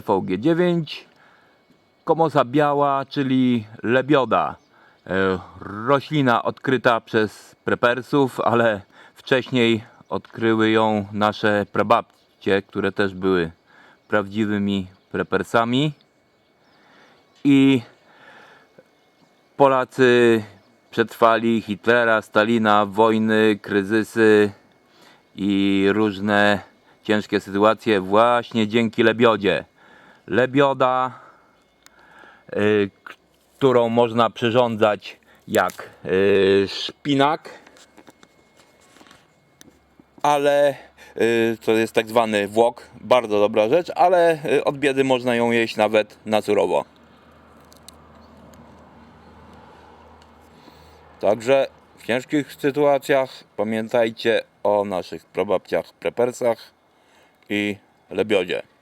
TVG9, komosa biała, czyli lebioda. E, Roślina odkryta przez prepersów, ale wcześniej odkryły ją nasze prababcie, które też były prawdziwymi prepersami. I Polacy przetrwali Hitlera, Stalina, wojny, kryzysy i różne ciężkie sytuacje właśnie dzięki lebiodzie. Lebioda, y, którą można przyrządzać jak y, szpinak, ale y, to jest tak zwany włok, bardzo dobra rzecz, ale od biedy można ją jeść nawet na surowo. Także w ciężkich sytuacjach pamiętajcie o naszych prababciach prepersach i lebiodzie.